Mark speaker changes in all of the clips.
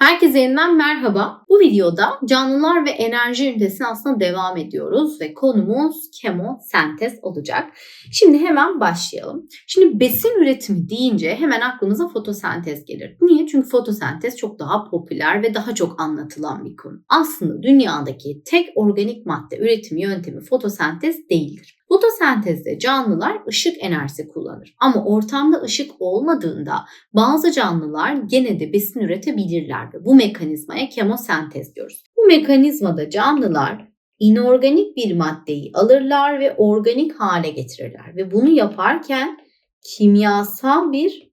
Speaker 1: Herkese yeniden merhaba. Bu videoda canlılar ve enerji ünitesine aslında devam ediyoruz ve konumuz kemosentez olacak. Şimdi hemen başlayalım. Şimdi besin üretimi deyince hemen aklımıza fotosentez gelir. Niye? Çünkü fotosentez çok daha popüler ve daha çok anlatılan bir konu. Aslında dünyadaki tek organik madde üretim yöntemi fotosentez değildir. Fotosentezde canlılar ışık enerjisi kullanır. Ama ortamda ışık olmadığında bazı canlılar gene de besin üretebilirler ve bu mekanizmaya kemosentez diyoruz. Bu mekanizmada canlılar inorganik bir maddeyi alırlar ve organik hale getirirler ve bunu yaparken kimyasal bir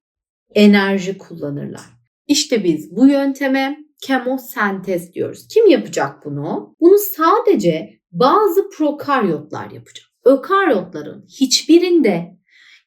Speaker 1: enerji kullanırlar. İşte biz bu yönteme kemosentez diyoruz. Kim yapacak bunu? Bunu sadece bazı prokaryotlar yapacak. Ökaryotların hiçbirinde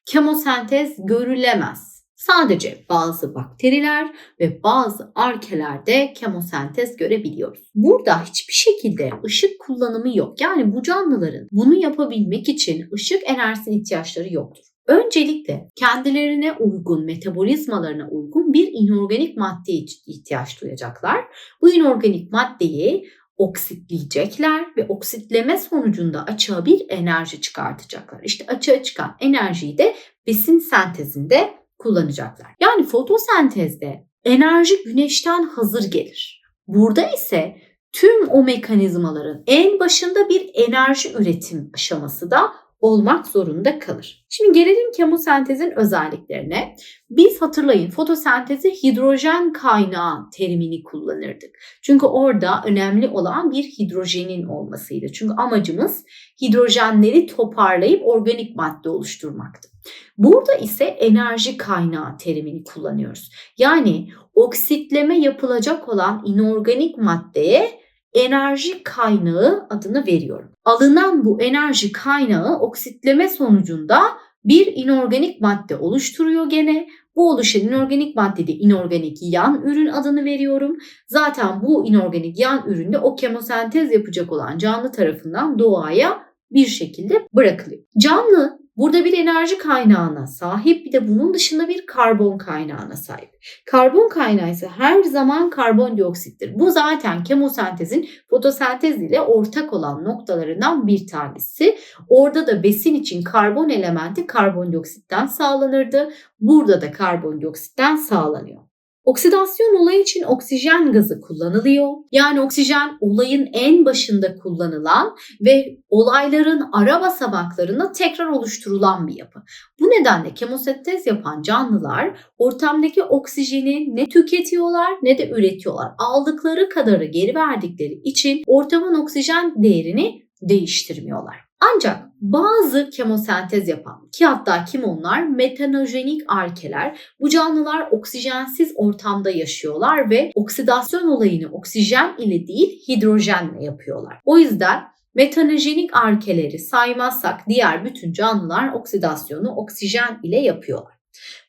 Speaker 1: kemosentez görülemez. Sadece bazı bakteriler ve bazı arkelerde kemosentez görebiliyoruz. Burada hiçbir şekilde ışık kullanımı yok. Yani bu canlıların bunu yapabilmek için ışık enerjisine ihtiyaçları yoktur. Öncelikle kendilerine uygun, metabolizmalarına uygun bir inorganik maddeye ihtiyaç duyacaklar. Bu inorganik maddeyi oksitleyecekler ve oksitleme sonucunda açığa bir enerji çıkartacaklar. İşte açığa çıkan enerjiyi de besin sentezinde kullanacaklar. Yani fotosentezde enerji güneşten hazır gelir. Burada ise tüm o mekanizmaların en başında bir enerji üretim aşaması da olmak zorunda kalır. Şimdi gelelim kemosentezin özelliklerine. Biz hatırlayın fotosentezi hidrojen kaynağı terimini kullanırdık. Çünkü orada önemli olan bir hidrojenin olmasıydı. Çünkü amacımız hidrojenleri toparlayıp organik madde oluşturmaktı. Burada ise enerji kaynağı terimini kullanıyoruz. Yani oksitleme yapılacak olan inorganik maddeye enerji kaynağı adını veriyorum. Alınan bu enerji kaynağı oksitleme sonucunda bir inorganik madde oluşturuyor gene. Bu oluşan inorganik maddede inorganik yan ürün adını veriyorum. Zaten bu inorganik yan üründe o kemosentez yapacak olan canlı tarafından doğaya bir şekilde bırakılıyor. Canlı Burada bir enerji kaynağına sahip bir de bunun dışında bir karbon kaynağına sahip. Karbon kaynağı ise her zaman karbondioksittir. Bu zaten kemosentezin fotosentez ile ortak olan noktalarından bir tanesi. Orada da besin için karbon elementi karbondioksitten sağlanırdı. Burada da karbondioksitten sağlanıyor. Oksidasyon olayı için oksijen gazı kullanılıyor. Yani oksijen olayın en başında kullanılan ve olayların ara basamaklarında tekrar oluşturulan bir yapı. Bu nedenle kemosentez yapan canlılar ortamdaki oksijeni ne tüketiyorlar ne de üretiyorlar. Aldıkları kadarı geri verdikleri için ortamın oksijen değerini değiştirmiyorlar. Ancak bazı kemosentez yapan ki hatta kim onlar? Metanojenik arkeler. Bu canlılar oksijensiz ortamda yaşıyorlar ve oksidasyon olayını oksijen ile değil hidrojenle yapıyorlar. O yüzden metanojenik arkeleri saymazsak diğer bütün canlılar oksidasyonu oksijen ile yapıyorlar.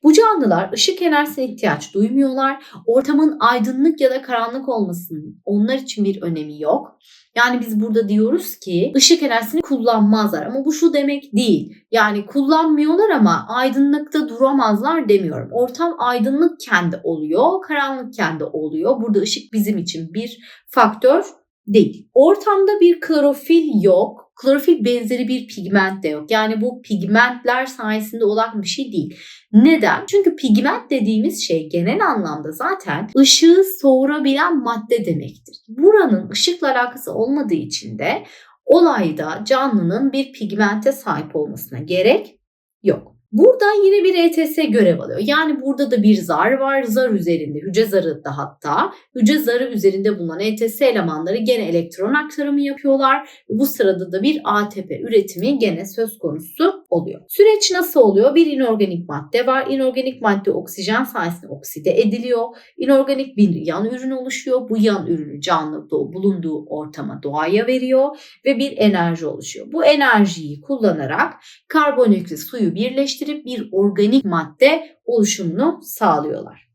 Speaker 1: Bu canlılar ışık enerjisine ihtiyaç duymuyorlar. Ortamın aydınlık ya da karanlık olmasının onlar için bir önemi yok. Yani biz burada diyoruz ki ışık enerjisini kullanmazlar ama bu şu demek değil. Yani kullanmıyorlar ama aydınlıkta duramazlar demiyorum. Ortam aydınlık kendi oluyor, karanlık kendi oluyor. Burada ışık bizim için bir faktör değil. Ortamda bir klorofil yok klorofil benzeri bir pigment de yok. Yani bu pigmentler sayesinde olan bir şey değil. Neden? Çünkü pigment dediğimiz şey genel anlamda zaten ışığı soğurabilen madde demektir. Buranın ışıkla alakası olmadığı için de olayda canlının bir pigmente sahip olmasına gerek yok. Burada yine bir ETS görev alıyor. Yani burada da bir zar var. Zar üzerinde, hücre zarı da hatta. Hücre zarı üzerinde bulunan ETS elemanları gene elektron aktarımı yapıyorlar. Bu sırada da bir ATP üretimi gene söz konusu oluyor. Süreç nasıl oluyor? Bir inorganik madde var. İnorganik madde oksijen sayesinde okside ediliyor. İnorganik bir yan ürün oluşuyor. Bu yan ürünü canlı bulunduğu ortama doğaya veriyor ve bir enerji oluşuyor. Bu enerjiyi kullanarak karbondioksit suyu birleştirip bir organik madde oluşumunu sağlıyorlar.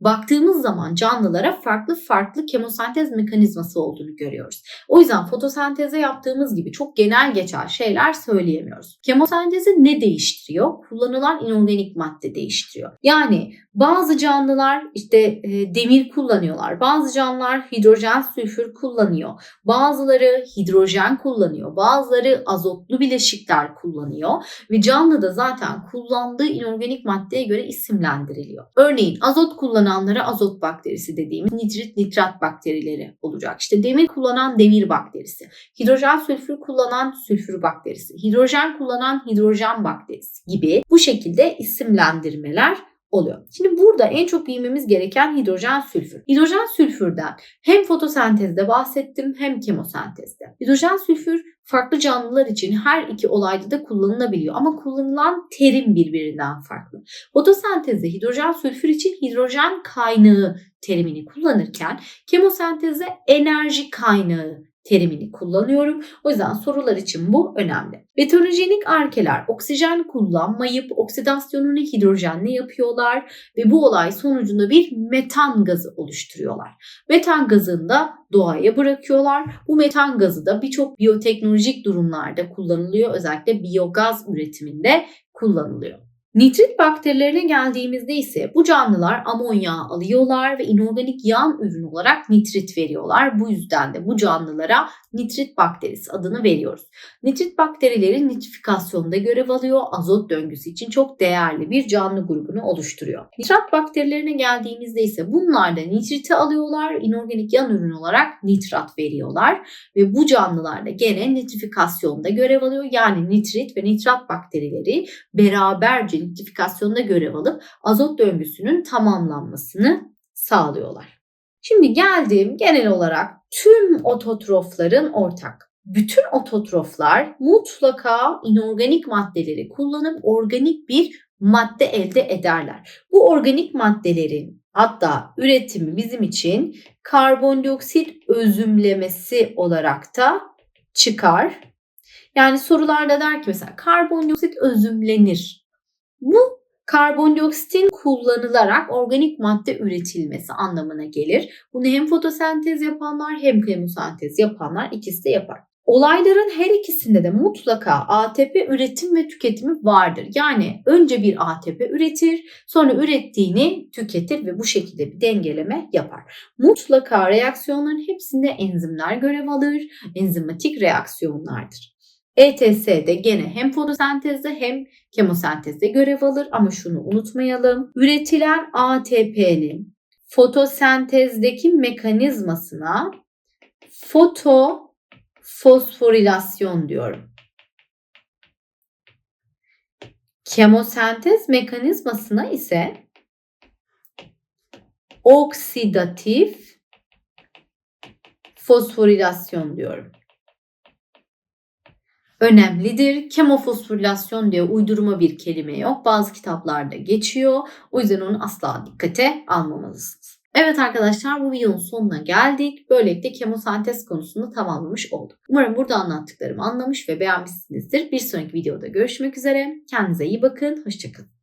Speaker 1: Baktığımız zaman canlılara farklı farklı kemosentez mekanizması olduğunu görüyoruz. O yüzden fotosenteze yaptığımız gibi çok genel geçer şeyler söyleyemiyoruz. Kemosentezi ne değiştiriyor? Kullanılan inorganik madde değiştiriyor. Yani bazı canlılar işte e, demir kullanıyorlar. Bazı canlılar hidrojen sülfür kullanıyor. Bazıları hidrojen kullanıyor. Bazıları azotlu bileşikler kullanıyor ve canlı da zaten kullandığı inorganik maddeye göre isimlendiriliyor. Örneğin azot kullananlara azot bakterisi dediğimiz nitrit nitrat bakterileri olacak. İşte demir kullanan demir bakterisi, hidrojen sülfür kullanan sülfür bakterisi, hidrojen kullanan hidrojen bakterisi gibi bu şekilde isimlendirmeler oluyor. Şimdi burada en çok bilmemiz gereken hidrojen sülfür. Hidrojen sülfürden hem fotosentezde bahsettim hem kemosentezde. Hidrojen sülfür farklı canlılar için her iki olayda da kullanılabiliyor ama kullanılan terim birbirinden farklı. Fotosentezde hidrojen sülfür için hidrojen kaynağı terimini kullanırken kemosentezde enerji kaynağı terimini kullanıyorum. O yüzden sorular için bu önemli. Betonojenik arkeler oksijen kullanmayıp oksidasyonunu hidrojenle yapıyorlar ve bu olay sonucunda bir metan gazı oluşturuyorlar. Metan gazını da doğaya bırakıyorlar. Bu metan gazı da birçok biyoteknolojik durumlarda kullanılıyor. Özellikle biyogaz üretiminde kullanılıyor. Nitrit bakterilerine geldiğimizde ise bu canlılar amonyağı alıyorlar ve inorganik yan ürün olarak nitrit veriyorlar. Bu yüzden de bu canlılara nitrit bakterisi adını veriyoruz. Nitrit bakterileri nitrifikasyonda görev alıyor. Azot döngüsü için çok değerli bir canlı grubunu oluşturuyor. Nitrat bakterilerine geldiğimizde ise bunlar da nitriti alıyorlar. inorganik yan ürün olarak nitrat veriyorlar ve bu canlılar da gene nitrifikasyonda görev alıyor. Yani nitrit ve nitrat bakterileri beraberce nitrifikasyonda görev alıp azot döngüsünün tamamlanmasını sağlıyorlar. Şimdi geldiğim genel olarak tüm ototrofların ortak. Bütün ototroflar mutlaka inorganik maddeleri kullanıp organik bir madde elde ederler. Bu organik maddelerin hatta üretimi bizim için karbondioksit özümlemesi olarak da çıkar. Yani sorularda der ki mesela karbondioksit özümlenir. Bu karbondioksitin kullanılarak organik madde üretilmesi anlamına gelir. Bunu hem fotosentez yapanlar hem kemosentez yapanlar ikisi de yapar. Olayların her ikisinde de mutlaka ATP üretim ve tüketimi vardır. Yani önce bir ATP üretir, sonra ürettiğini tüketir ve bu şekilde bir dengeleme yapar. Mutlaka reaksiyonların hepsinde enzimler görev alır. Enzimatik reaksiyonlardır. ETS'de gene hem fotosentezde hem kemosentezde görev alır ama şunu unutmayalım. Üretilen ATP'nin fotosentezdeki mekanizmasına fotofosforilasyon diyorum. Kemosentez mekanizmasına ise oksidatif fosforilasyon diyorum önemlidir. Kemofosforilasyon diye uydurma bir kelime yok. Bazı kitaplarda geçiyor. O yüzden onu asla dikkate almamalısınız. Evet arkadaşlar bu videonun sonuna geldik. Böylelikle kemosentez konusunu tamamlamış olduk. Umarım burada anlattıklarımı anlamış ve beğenmişsinizdir. Bir sonraki videoda görüşmek üzere. Kendinize iyi bakın. Hoşçakalın.